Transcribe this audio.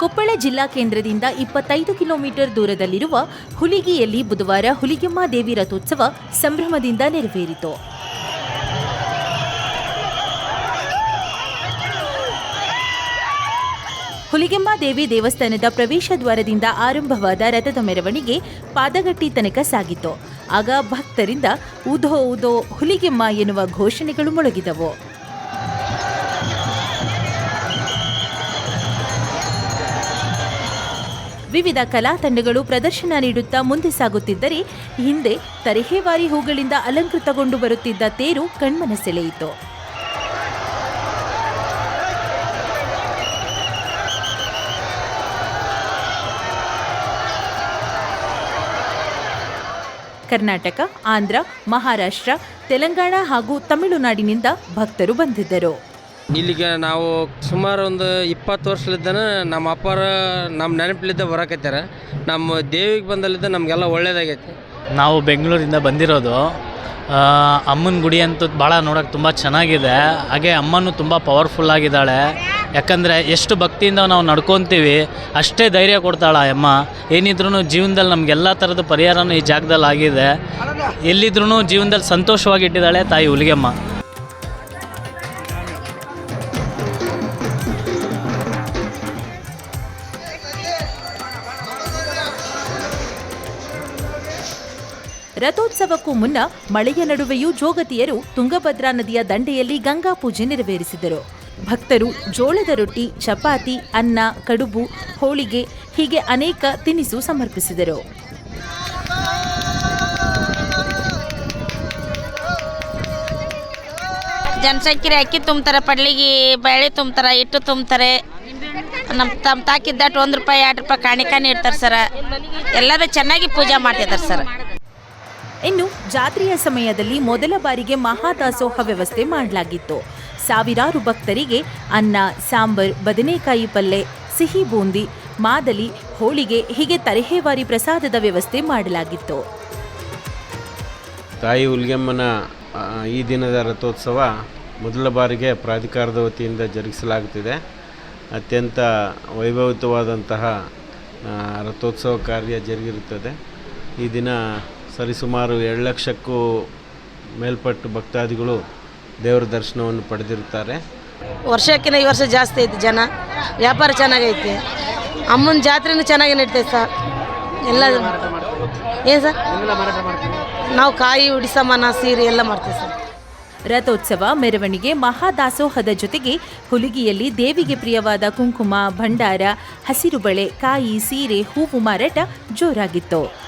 ಕೊಪ್ಪಳ ಜಿಲ್ಲಾ ಕೇಂದ್ರದಿಂದ ಇಪ್ಪತ್ತೈದು ಕಿಲೋಮೀಟರ್ ದೂರದಲ್ಲಿರುವ ಹುಲಿಗಿಯಲ್ಲಿ ಬುಧವಾರ ಹುಲಿಗೆಮ್ಮ ದೇವಿ ರಥೋತ್ಸವ ಸಂಭ್ರಮದಿಂದ ನೆರವೇರಿತು. ಹುಲಿಗೆಮ್ಮ ದೇವಿ ದೇವಸ್ಥಾನದ ಪ್ರವೇಶ ದ್ವಾರದಿಂದ ಆರಂಭವಾದ ರಥದ ಮೆರವಣಿಗೆ ಪಾದಗಟ್ಟಿ ತನಕ ಸಾಗಿತು. ಆಗ ಭಕ್ತರಿಂದ ಉದೋ ಉದೋ ಹುಲಿಗೆಮ್ಮ ಎನ್ನುವ ಘೋಷಣೆಗಳು ಮೊಳಗಿದವು. ವಿವಿಧ ಕಲಾ ತಂಡಗಳು ಪ್ರದರ್ಶನ ನೀಡುತ್ತಾ ಮುಂದೆ ಸಾಗುತ್ತಿದ್ದರೆ ಹಿಂದೆ ತರಹೇವಾರಿ ಹೂಗಳಿಂದ ಅಲಂಕೃತಗೊಂಡು ಬರುತ್ತಿದ್ದ ತೇರು ಕಣ್ಮನ ಸೆಳೆಯಿತು ಕರ್ನಾಟಕ, ಆಂಧ್ರ, ಮಹಾರಾಷ್ಟ್ರ, ತೆಲಂಗಾಣ ಹಾಗೂ ತಮಿಳುನಾಡಿನಿಂದ ಭಕ್ತರು ಬಂದಿದ್ದರು. ಇಲ್ಲಿಗೆ ನಾವು ಸುಮಾರು ಒಂದು ಇಪ್ಪತ್ತು ವರ್ಷಲಿದ್ದಾನೆ ನಮ್ಮ ಅಪ್ಪರ ನಮ್ಮ ನೆನಪಲಿದ್ದ ಬರಕತ್ಯಾರ ನಮ್ಮ ದೇವಿಗೆ ಬಂದಲ್ಲಿದ್ದ ನಮಗೆಲ್ಲ ಒಳ್ಳೇದಾಗೈತಿ. ನಾವು ಬೆಂಗಳೂರಿಂದ ಬಂದಿರೋದು ಅಮ್ಮನ ಗುಡಿ ಅಂತೂ ಭಾಳ ನೋಡೋಕೆ ತುಂಬ ಚೆನ್ನಾಗಿದೆ. ಹಾಗೆ ಅಮ್ಮನೂ ತುಂಬ ಪವರ್ಫುಲ್ ಆಗಿದ್ದಾಳೆ. ಯಾಕಂದರೆ ಎಷ್ಟು ಭಕ್ತಿಯಿಂದ ನಾವು ನಡ್ಕೊತೀವಿ, ಅಷ್ಟೇ ಧೈರ್ಯ ಕೊಡ್ತಾಳೆ ಅಮ್ಮ. ಏನಿದ್ರೂ ಜೀವನದಲ್ಲಿ ನಮಗೆಲ್ಲ ಥರದ ಪರಿಹಾರನೂ ಈ ಜಾಗದಲ್ಲಿ ಆಗಿದೆ. ಎಲ್ಲಿದ್ರೂ ಜೀವನದಲ್ಲಿ ಸಂತೋಷವಾಗಿ ಇಟ್ಟಿದ್ದಾಳೆ ತಾಯಿ ಹುಲಿಗೆಮ್ಮ. ರಥೋತ್ಸವಕ್ಕೂ ಮುನ್ನ ಮಳೆಯ ನಡುವೆಯೂ ಜೋಗತಿಯರು ತುಂಗಭದ್ರಾ ನದಿಯ ದಂಡೆಯಲ್ಲಿ ಗಂಗಾ ಪೂಜೆ ನೆರವೇರಿಸಿದರು. ಭಕ್ತರು ಜೋಳದ ರೊಟ್ಟಿ, ಚಪಾತಿ, ಅನ್ನ, ಕಡುಬು, ಹೋಳಿಗೆ ಹೀಗೆ ಅನೇಕ ತಿನಿಸು ಸಮರ್ಪಿಸಿದರು. ಜನಸಂಖ್ಯೆ ಅಕ್ಕಿ ತುಂಬ್ತಾರೆ, ಪಡ್ಲಿಗೆ ಬೇಳೆ ತುಂಬ್ತಾರೆ, ಹಿಟ್ಟು ತುಂಬ್ತಾರೆ. ನಮ್ಮ ತಮ್ಮ ತಾಕಿದ್ದಟ್ಟು ಒಂದು ರೂಪಾಯಿ, ಎರಡು ರೂಪಾಯಿ ಕಾಣಿಕಾನೆ ನೀಡ್ತಾರೆ ಸರ. ಎಲ್ಲರೂ ಚೆನ್ನಾಗಿ ಪೂಜೆ ಮಾಡ್ತಿದ್ದಾರೆ ಸರ್. ಇನ್ನು ಜಾತ್ರೆಯ ಸಮಯದಲ್ಲಿ ಮೊದಲ ಬಾರಿಗೆ ಮಹಾದಾಸೋಹ ವ್ಯವಸ್ಥೆ ಮಾಡಲಾಗಿತ್ತು. ಸಾವಿರಾರು ಭಕ್ತರಿಗೆ ಅನ್ನ, ಸಾಂಬಾರ್, ಬದನೆಕಾಯಿ ಪಲ್ಯ ಸಿಹಿ ಬೂಂದಿ, ಮಾದಲಿ, ಹೋಳಿಗೆ ಹೀಗೆ ತರಹೇವಾರಿ ಪ್ರಸಾದದ ವ್ಯವಸ್ಥೆ ಮಾಡಲಾಗಿತ್ತು. ತಾಯಿ ಉಲ್ಗೆಮ್ಮನ ಈ ದಿನದ ರಥೋತ್ಸವ ಮೊದಲ ಬಾರಿಗೆ ಪ್ರಾಧಿಕಾರದ ವತಿಯಿಂದ ಜರುಗಿಸಲಾಗುತ್ತಿದೆ. ಅತ್ಯಂತ ವೈಭವಿತವಾದಂತಹ ರಥೋತ್ಸವ ಕಾರ್ಯ ಜರುಗಿರುತ್ತದೆ. ಈ ದಿನ ಸರಿಸುಮಾರು ಎರಡು ಲಕ್ಷಕ್ಕೂ ಮೇಲ್ಪಟ್ಟು ಭಕ್ತಾದಿಗಳು ದೇವರ ದರ್ಶನವನ್ನು ಪಡೆದಿರುತ್ತಾರೆ. ವರ್ಷಕ್ಕಿಂತ ಈ ವರ್ಷ ಜಾಸ್ತಿ ಐತಿ ಜನ. ವ್ಯಾಪಾರ ಚೆನ್ನಾಗೈತೆ. ಅಮ್ಮನ ಜಾತ್ರೆನೂ ಚೆನ್ನಾಗಿ ನಡೀತೈತೆ ಸರ್. ಎಲ್ಲ ಏನು ಸರ್? ನಾವು ಕಾಯಿ ಉಡಿಸಮನ ಸೀರೆ ಎಲ್ಲ ಮಾಡ್ತೀವಿ ಸರ್. ರಥೋತ್ಸವ ಮೆರವಣಿಗೆ ಮಹಾದಾಸೋಹದ ಜೊತೆಗೆ ಹುಲಿಗಿಯಲ್ಲಿ ದೇವಿಗೆ ಪ್ರಿಯವಾದ ಕುಂಕುಮ ಭಂಡಾರ ಹಸಿರು ಬಳೆ ಕಾಯಿ ಸೀರೆ ಹೂವು ಮಾರಾಟ ಜೋರಾಗಿತ್ತು.